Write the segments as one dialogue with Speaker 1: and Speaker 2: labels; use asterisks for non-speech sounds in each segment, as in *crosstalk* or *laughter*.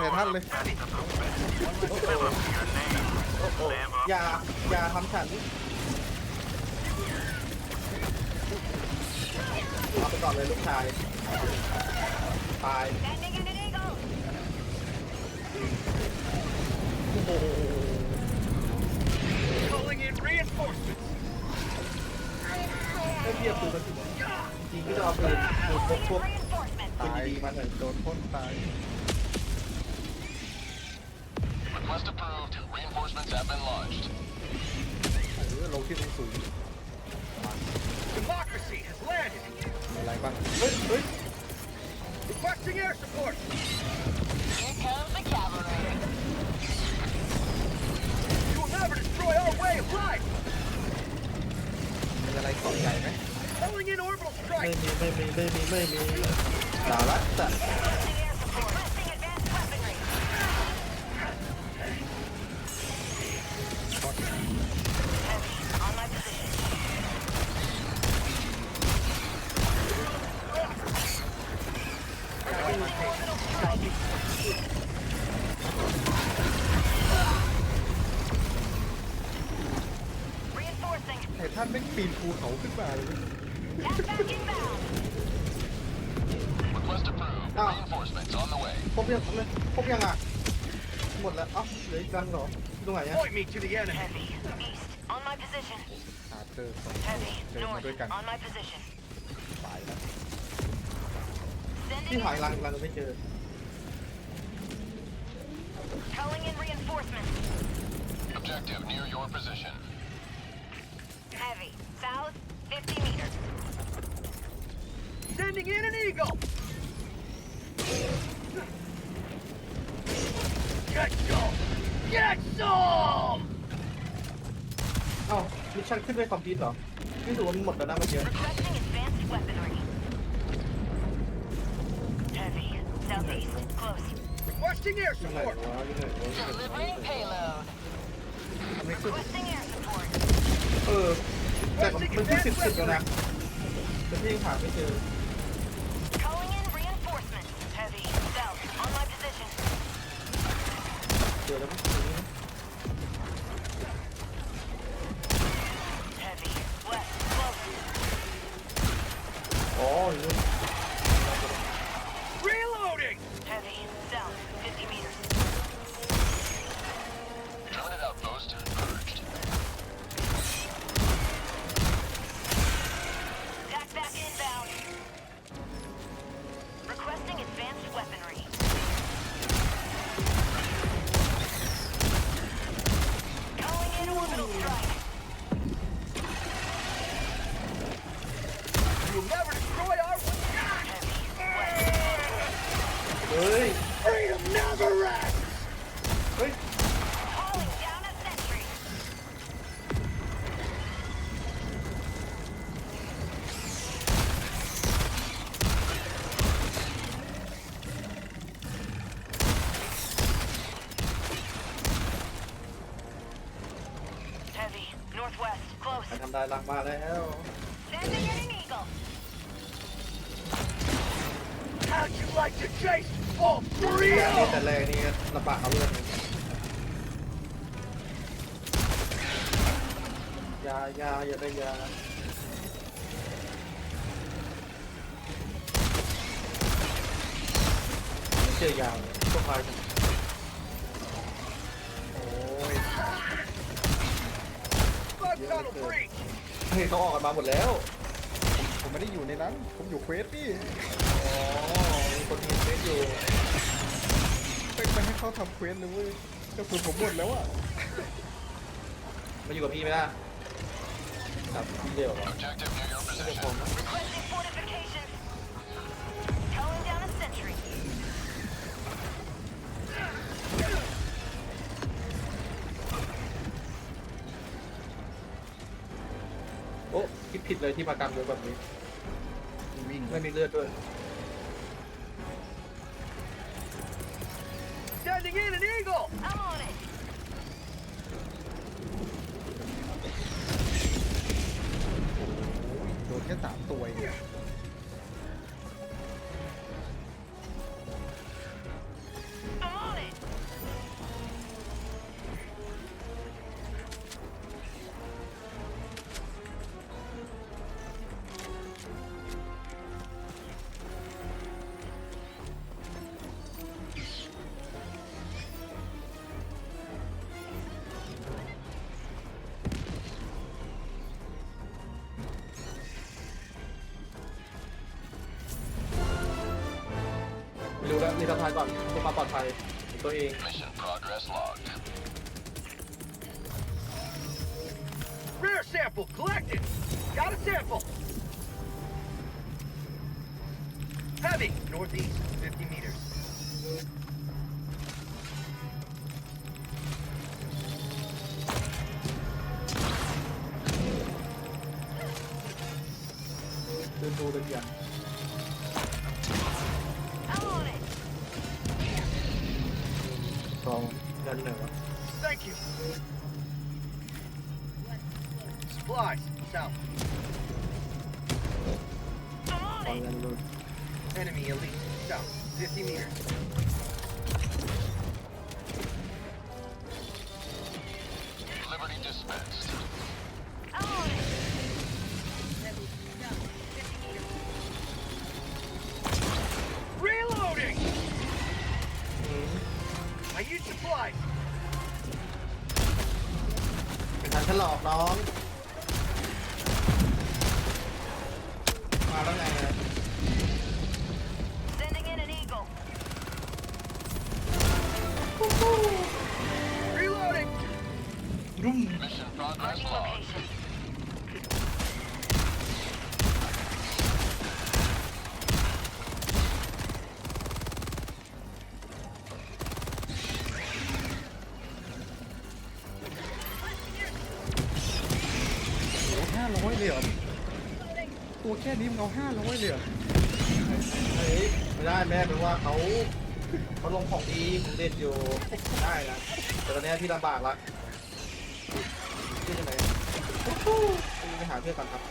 Speaker 1: ไททันเลย
Speaker 2: อย่า อย่าทำฉันเอาไปก่อนเลยลูกชาย ตาย
Speaker 3: Sending in an eagle.
Speaker 2: โอ้โห
Speaker 4: Calling in reinforcements.
Speaker 2: ไม่เทียบปืนมันจริงก็จะเอาปืนปืนพกพวก
Speaker 3: Reinforcements.
Speaker 2: ปืนดีๆมาหน่อย
Speaker 1: โดนพ่นตาย
Speaker 5: Reinforcements have been launched.
Speaker 1: เออลงที่สูงสูง
Speaker 4: Democracy has landed.
Speaker 1: ๆมีอะไรบ้าง
Speaker 2: เฮ้ยเฮ้ย
Speaker 4: Requesting air support.
Speaker 3: Here comes the cavalry.
Speaker 4: You will never destroy our way of life.
Speaker 1: มีอะไรเกาะใหญ่ไหม
Speaker 4: Calling in orbital
Speaker 2: ไม่
Speaker 4: strike.
Speaker 2: มีไม่มีไม่มีไม่มีสาระจะ
Speaker 3: Requesting
Speaker 1: ททันไม่งปีนภูเขาขึ้นมาเลย
Speaker 3: Tap back inbound.
Speaker 5: Request approved.
Speaker 2: Ah.
Speaker 5: Reinforcements on the way.
Speaker 2: พบยังพบยังอะ หมดแล้วเอ้าเหลืออีกรังเหรออยู่ตรงไหนอะ
Speaker 4: Point me to the enemy.
Speaker 3: Heavy. East. On my position.
Speaker 1: หาเจอสอง
Speaker 3: Heavy.
Speaker 1: เดินมา
Speaker 3: North.
Speaker 1: ด้วยกัน
Speaker 3: On my position.
Speaker 1: ตายแล้ว
Speaker 3: Sending
Speaker 2: ที่หาย
Speaker 3: in.
Speaker 2: รังอีกรังไม่เจอ
Speaker 3: Calling in reinforcements.
Speaker 5: Objective near your position.
Speaker 3: Heavy. South. 50 meters.
Speaker 4: Sending in an eagle. Get some. Get some.
Speaker 2: เอ้ามิชชั่นขึ้นด้วยคอมพิวต์เหรอนี่ถือว่ามันหมดแล้วนะเมื่อกี้
Speaker 3: Requesting advanced weaponry. Heavy. Southeast. Close.
Speaker 4: Requesting air
Speaker 2: ยังไง
Speaker 4: support.
Speaker 2: วะยังไงวะยังไงวะ
Speaker 3: Delivering payload.
Speaker 2: ทำไม่ขึ้น
Speaker 3: Requesting air support.
Speaker 2: เออ แต่มันมันขึ้นสิบสิบแล้วนะแต่พี่ยังหาไม่เจอ
Speaker 3: Calling in reinforcements. Heavy. South. On my position.
Speaker 2: เจอแล้วมั้ง
Speaker 3: Close.
Speaker 2: ทำลายรังมาแล้ว
Speaker 3: Sending in an eagle.
Speaker 4: How'd you like to chase all
Speaker 2: นี่
Speaker 4: three of
Speaker 2: แต่
Speaker 4: them?
Speaker 2: แรงนี่ลำบากเอาเรื่องเลยยายาอย่าได้ยาไม่เจอยาเลยพวกพายกันโอ้ย
Speaker 4: Bug tunnel breach.
Speaker 2: เฮ้ยเขาออกกันมาหมดแล้ว
Speaker 1: ผมไม่ได้อยู่ในนั้น ผมอยู่เควสนี่
Speaker 2: อ๋อมีคนมีเฟซอยู่
Speaker 1: ไปไปให้เขาทำเควสเลยเว้ยกระสุนผมหมดแล้วอะ
Speaker 2: มาอยู่กับพี่ไหมล่ะครับพี่เดียวเหรอ
Speaker 5: Objective near your
Speaker 2: ไม่ใช่ผ
Speaker 5: position.
Speaker 2: เลยที่มากำเลยแบบนี้
Speaker 1: วิ่ง
Speaker 2: ไม่มีเลือดด้วย
Speaker 4: Sending in an eagle.
Speaker 3: I'm on it.
Speaker 1: โดนแค่สามตัวเอง
Speaker 2: รีสะพายก่อนเพื่อความปลอดภัยของตัวเอง
Speaker 5: Mission progress logged.
Speaker 4: Rare sample collected. Got a sample. Heavy, northeast, 50 meters.
Speaker 2: เดิน กองเดินเหนือ
Speaker 4: Thank you. Supplies, south.
Speaker 3: I'm
Speaker 2: ก
Speaker 3: on
Speaker 2: อง
Speaker 3: it.
Speaker 2: เดินดู
Speaker 4: Enemy elite, south, 50 meters.
Speaker 2: แค่
Speaker 1: นี้มึงเอาห้าร้อยเลยเหรอ
Speaker 2: เฮ้ยไม่ได้แม่เป็นว่าเขาเขาลงของดีผมเด็ดอยู่ได้นะแต่ตอนนี้พี่ลำบากละพี่จะไหนพี่ไปหาเพื่อนก่อนครับ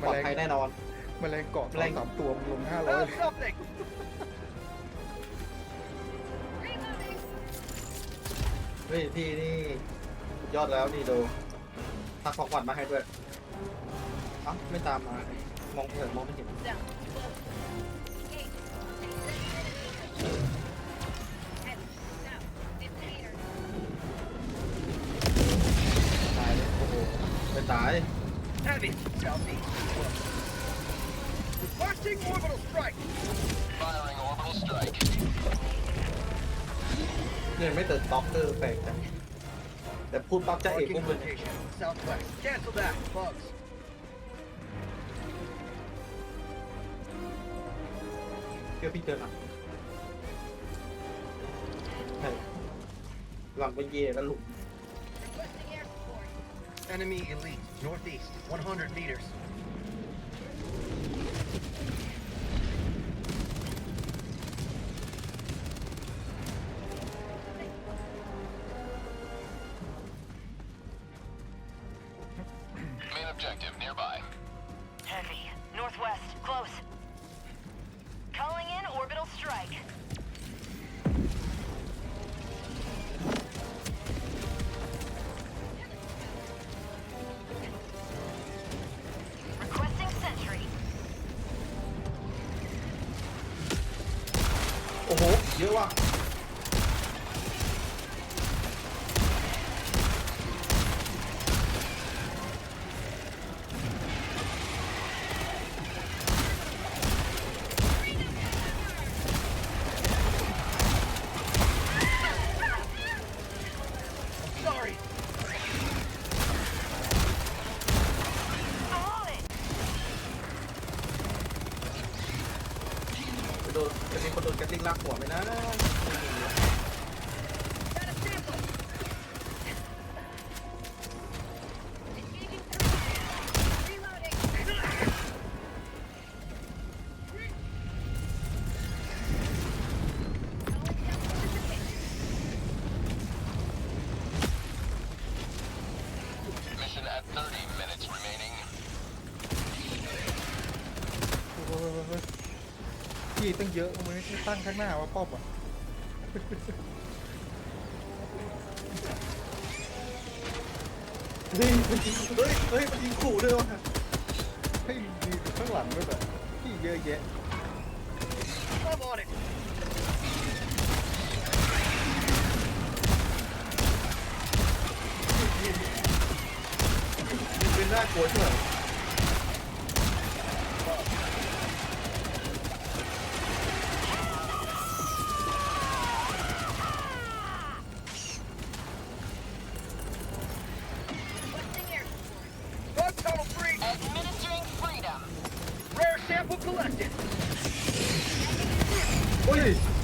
Speaker 2: ปลอดภัยแน่นอน
Speaker 1: แมลงเกาะสอ
Speaker 2: แรง
Speaker 1: งสามตัวมึงลงห้าร้อย
Speaker 4: Found something!
Speaker 2: เฮ้ยพี่นี่สุดยอดแล้วนี่ดูทักของขวัญมาให้ด้วยเอ้าไม่ตามมา มองเผินมองไม่เห็นตายเลยโอ้โหไม่ตาย
Speaker 4: Heavy, southeast, close. Requesting orbital strike!
Speaker 5: Firing orbital strike.
Speaker 2: เนี่ยไม่เติร์ดด็อกเตอร์แปลกจังแต่พูดปั๊บจะเอก
Speaker 4: Marking
Speaker 2: พวกมึง
Speaker 4: location, southwest. Cancel that, bugs.
Speaker 2: เพื่อพี่เจอหนักใช่หลังไปเย่แล้วหลุม
Speaker 4: Enemy elite, northeast, 100 meters. ี
Speaker 2: ตั้ง
Speaker 1: เยอะมึงไม่ตั้งข้างหน้าว่าป้อมอะ
Speaker 2: เฮ้ยมันยิงเฮ้ยเฮ้ยมันยิงขู่ด้วยวะ
Speaker 1: ให้ดีข้างหลังด้วยแบบพี่เยอะแยะ
Speaker 4: I'm on it!
Speaker 2: ยิงเป็นน่ากลัวใช่ไหม ฮ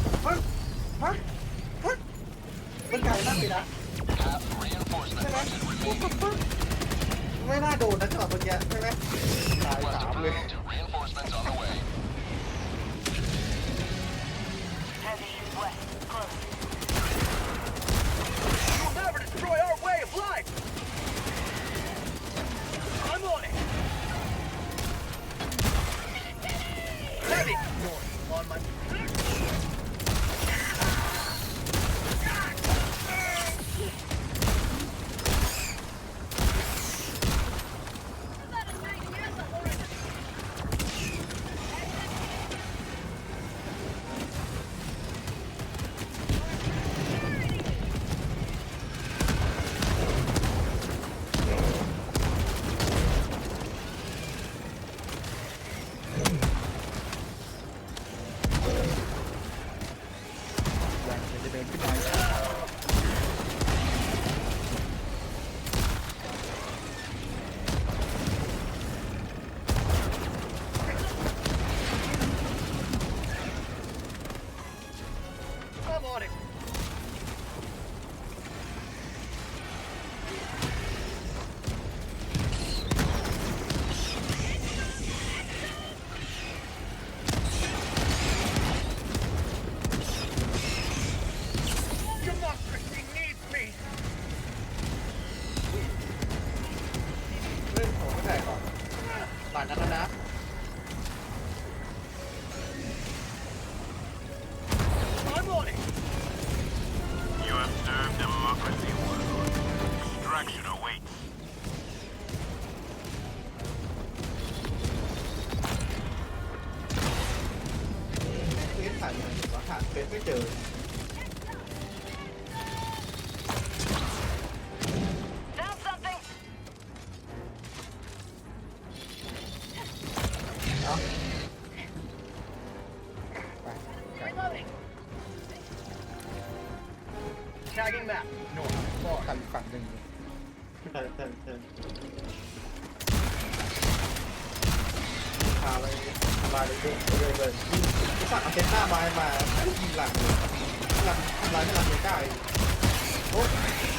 Speaker 4: Tagging map. North, far.
Speaker 1: กันฝั่งหนึ่ง
Speaker 2: ใช่ใช่ใช่พาไปทำลายเลยเลยเลยยิงสั่งเอาเซนต้ามามายิงหลังเลยหลังทำลายให้หลังเมกาอีกโอ้มี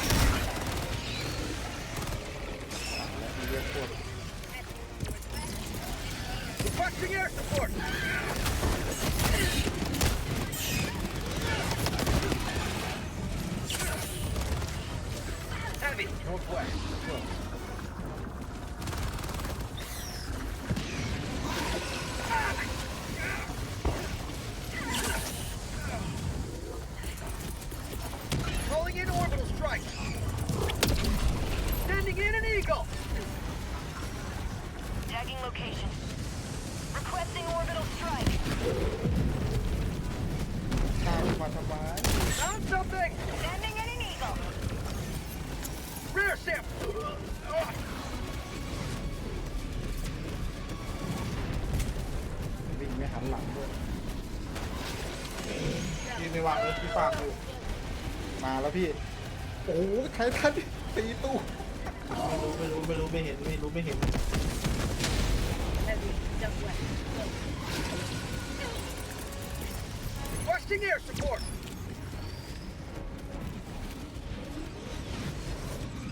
Speaker 4: Requesting air support.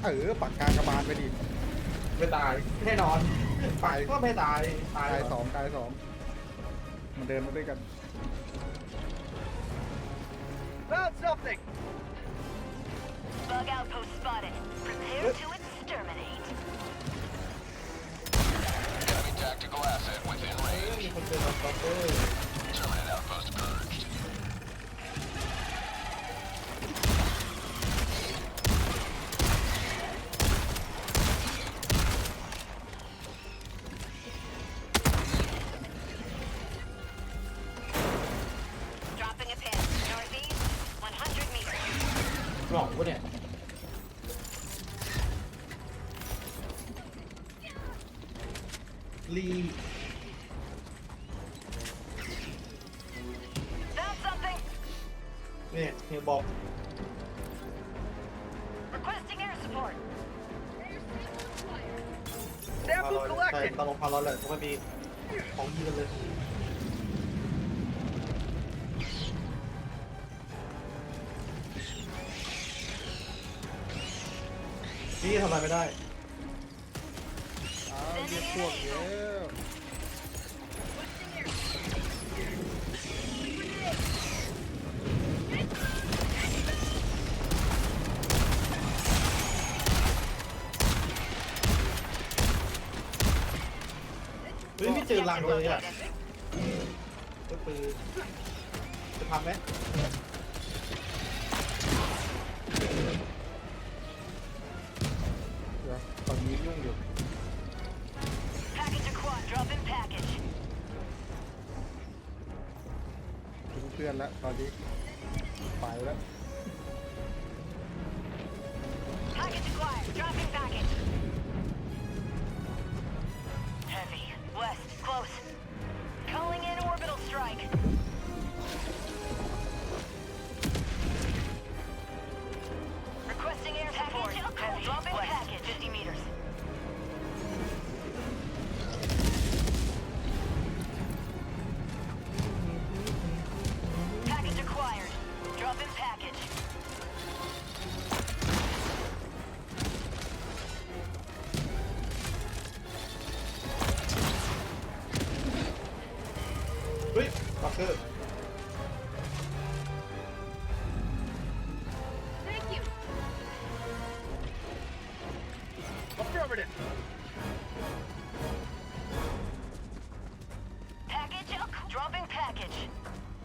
Speaker 1: เออปักกลางกระบาลไปดิ
Speaker 2: ไม่ตายแน่นอนไปก็ไม่ตายตาย
Speaker 1: ตายสองตายสองมันเดินมาด้วยกัน
Speaker 4: Found something.
Speaker 3: Bug outpost spotted. Prepare to exterminate.
Speaker 5: Enemy tactical asset within
Speaker 2: เอ้ย
Speaker 5: range.
Speaker 2: มีคนเจอเราบ็อกเกอร์ กล่องปะเนี่ยลี
Speaker 3: Found something.
Speaker 2: เนี่ยเฮียบอก
Speaker 3: Requesting air support.
Speaker 2: พา
Speaker 4: Sample
Speaker 2: ร้อยใช่
Speaker 4: collected.
Speaker 2: ต้องลงพาร้อยเลยเพราะมันมีของยืนเลย ไรไม่ได้
Speaker 1: อ้าวเรียกพวกเยอะ
Speaker 2: เฮ้ยไม่เจอรังเลยอะก็คือจะทำไหม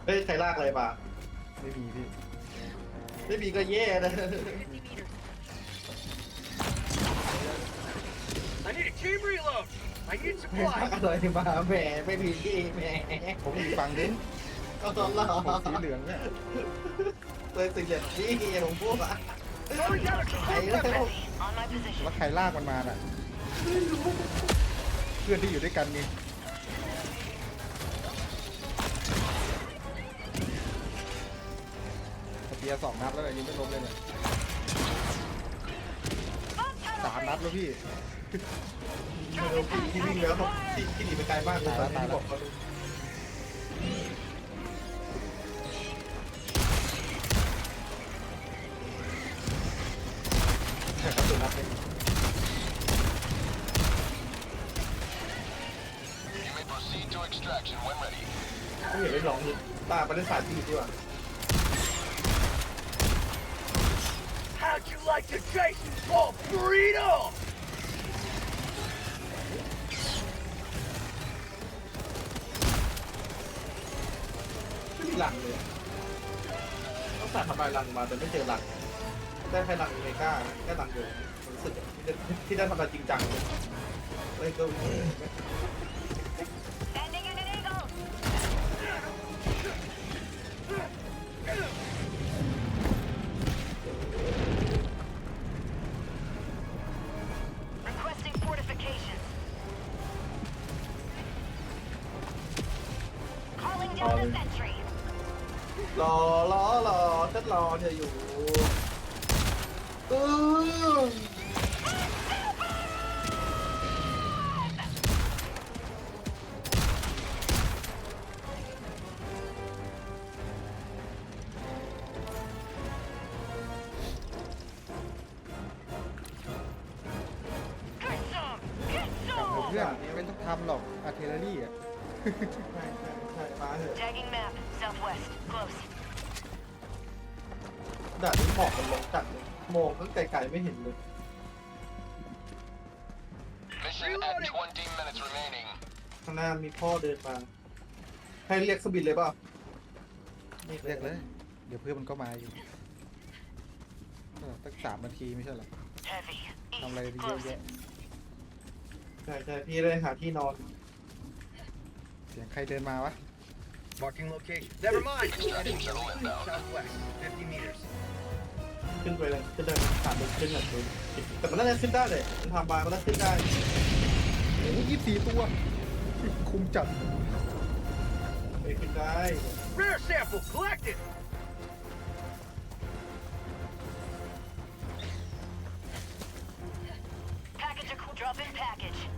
Speaker 2: ฮ้ยใครลากอะไรมา
Speaker 1: ไม่มีพี่
Speaker 2: ไม่มีก็แย่นะ
Speaker 3: 50 meters.
Speaker 4: I need a team reload. I need
Speaker 2: ลาก
Speaker 4: supplies.
Speaker 2: อะไรมาแหมไม่มีที่แหม
Speaker 1: ผมอีกฝั่งนึง
Speaker 2: ก็ตอนหล่อ
Speaker 1: ผมสีเหลืองเนี่ย
Speaker 2: เลยสีเหลืองนี่ผมพูดอะ
Speaker 4: Throwing down a support weapon.
Speaker 3: Heavy. On my position.
Speaker 1: แล้วใครลากมันมาน่ะ เพื่อนที่อยู่ด้วยกันนี่ สเปียร์สองนัดแล้วเนี่ยยิงไม่ล้มเลยเนี่ยสามนัดแล้วพี่
Speaker 2: ไม่รู้พี่ที่วิ่งแล้วผมที่ที่หนีไปไกลมากเลย
Speaker 1: ตายแล้ว
Speaker 2: ที่บอกเขาดูแต่เขาสุดนัดเลย
Speaker 5: You may proceed to extraction when ready.
Speaker 2: ไม่เห็นได้ลองดูตาไปเล่นสายที่ดีกว่า
Speaker 4: How'd you like to chase Oh, burrito?
Speaker 2: ไม่มีหลังเลยต้องสั่ทำลายหลังมาแต่ไม่เจอหลัง ได้แค่หลังเมกาแค่หลังเดียวรู้สึกที่ได้ที่ได้ทำลายจริงจังเลยเลย ฉัน ด่านนี้หมอกมันลงจัดเลยมองตั้งไกลๆไม่เห็นเลย
Speaker 5: Mission at 20 minutes remaining.
Speaker 2: ข้างหน้ามีพ่อเดินมา ให้เรียกสบินเลยเปล่า
Speaker 1: เรียกเลย เดี๋ยวเพื่อนมันก็มาอยู่เออตั้งสามนาทีไม่ใช่เหรอ
Speaker 3: Heavy.
Speaker 1: ทำอะไร
Speaker 3: East.
Speaker 1: ดีเยอะ
Speaker 3: Close.
Speaker 1: แยะ
Speaker 2: ใช่ใช่พี่เลยหาที่นอน
Speaker 1: เสียงใครเดินมาวะ
Speaker 4: Marking location. Never mind.
Speaker 5: Extraction shuttle inbound.
Speaker 4: Southwest. 50 meters.
Speaker 2: ขึ้นไปเลยขึ้นได้สามเดินขึ้นหน่อยเลยแต่มันน่าจะขึ้นได้เลยมันทำมามันน่าขึ้นได้
Speaker 1: โอ้ยี่สี่ตัว คุมจัด
Speaker 2: ไปขึ้นได้
Speaker 4: Rare sample collected.
Speaker 3: Package. ac- Drop in package.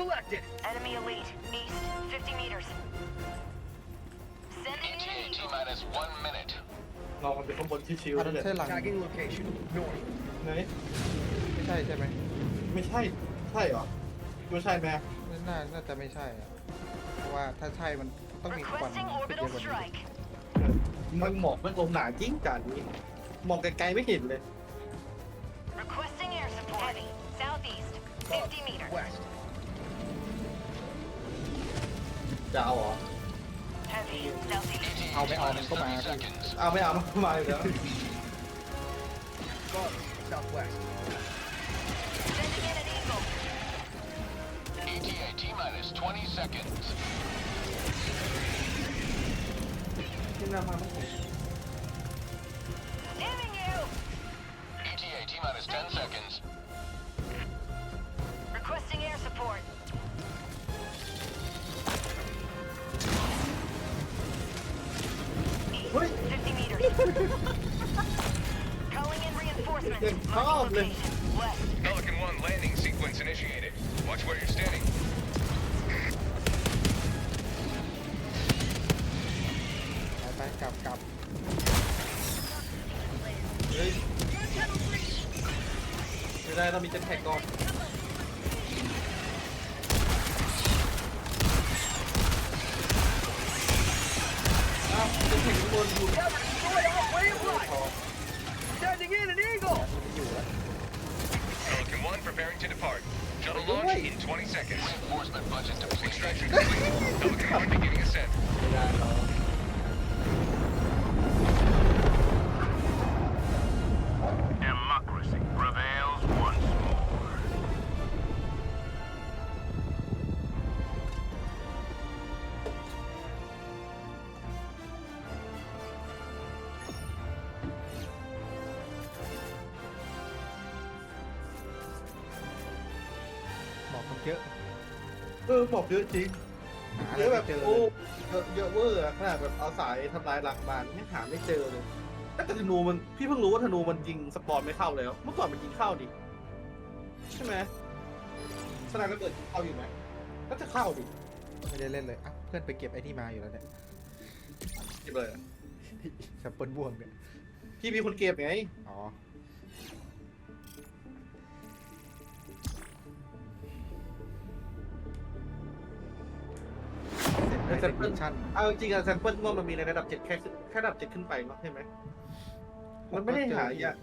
Speaker 4: collected.
Speaker 3: Enemy elite. East. 50 meters. Sending in an
Speaker 5: ETA T
Speaker 3: eagle.
Speaker 5: minus one minute.
Speaker 2: เรามันเป็นข้างบนชิว
Speaker 1: อั
Speaker 2: ๆ
Speaker 1: น
Speaker 2: นั่
Speaker 1: นั้น น
Speaker 2: แหละ
Speaker 1: ใช่หลัง
Speaker 4: Tagging location. North.
Speaker 2: ไหน
Speaker 1: ไม่ใช่ใช่ไหม
Speaker 2: ไม่ใช่ ใช่เหรอไม่ใช่แม่
Speaker 1: น่าน่าจะไม่ใช่อะเพราะว่าถ้าใช่มันต้องมีควัน
Speaker 3: Requesting
Speaker 1: ขึ้นเย
Speaker 3: orbital
Speaker 1: อะกว่านี้
Speaker 3: strike.
Speaker 2: มันหมอกมันลงหนาจริงจานนี้มองไกลๆไม่เห็นเลย
Speaker 3: Requesting air support. Heavy. Southeast. 50 meters.
Speaker 4: West.
Speaker 2: จะเอาเหรอ
Speaker 3: Heavy. Southeast.
Speaker 5: ETA
Speaker 1: เอาไม่เอามัน
Speaker 5: minus
Speaker 1: ก็มา
Speaker 5: 30
Speaker 1: พี่
Speaker 5: seconds.
Speaker 2: เอาไม่เอามาเลยแล้ว
Speaker 4: Golf. Southwest.
Speaker 5: ETA T minus 20 seconds.
Speaker 2: ที่หน้ามาไม่เห็น
Speaker 3: Damning you.
Speaker 5: ETA T minus 10 seconds.
Speaker 3: Requesting air support. East.
Speaker 2: เฮ้ย
Speaker 3: 50 meters. Calling in reinforcements.
Speaker 2: Good
Speaker 3: Marking
Speaker 2: call, Blake.
Speaker 3: location.
Speaker 2: เรามีเจ็ตแพ็กก่อนอ้าวเจ็ตแพ็กข้างบนอยู่
Speaker 4: Never destroy our way of life. Sending in an eagle.
Speaker 1: ไม่อยู่แล้ว
Speaker 6: Pelican 1 preparing to depart. Shuttle
Speaker 2: Wait.
Speaker 6: launch in 20 seconds.
Speaker 5: Reinforcement budget depleted.
Speaker 6: Extraction *laughs* complete. Pelican 1 beginning ascent.
Speaker 2: ไม่ได้หรอ
Speaker 6: Democracy
Speaker 1: เอ
Speaker 2: อบอกเยอะจริง
Speaker 1: หา
Speaker 2: เยอะแบบ
Speaker 1: ไม่เจอ
Speaker 2: โอ้
Speaker 1: เลย
Speaker 2: เยอะเยอะเวอร์อะขนาดแบบเอาสายทำลายหลักบานไม่หาไม่เจอเลยแต่ธนูมันพี่เพิ่งรู้ว่าธนูมันยิงสปอนไม่เข้าแล้ว เมื่อก่อนมันยิงเข้าดิใช่ไหมสนามระเบิดยิงเข้าอยู่ไหมก็จะเข้าดิ
Speaker 1: ไม่ได้เล่นเลยอะเพื่อนไปเก็บไอ้นี่มาอยู่แล้วเนี่ย
Speaker 2: เก็บเลยอะ
Speaker 1: แซมเปิลบ่วงเนี่ย
Speaker 2: พี่มีคนเก็บไง
Speaker 1: อ๋อ ใน
Speaker 2: แซมเปิล
Speaker 1: มิชชั่น
Speaker 2: เอาจริงๆอะแซมเปิลว่ามันมีในระดับเจ็ดแค่แค่ระดับเจ็ดขึ้นไปเนาะใช่ไหมมันไม่ได้หายอะ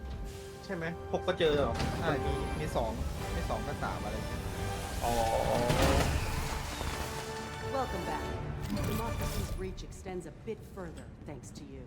Speaker 2: ใช่ไหมหกก็เจอเหรอ
Speaker 1: ใช่มีมีสองมีสองกับสามอะไรเงี้ย
Speaker 2: อ๋อ
Speaker 7: Welcome back. Democracy's reach extends a bit further thanks to you.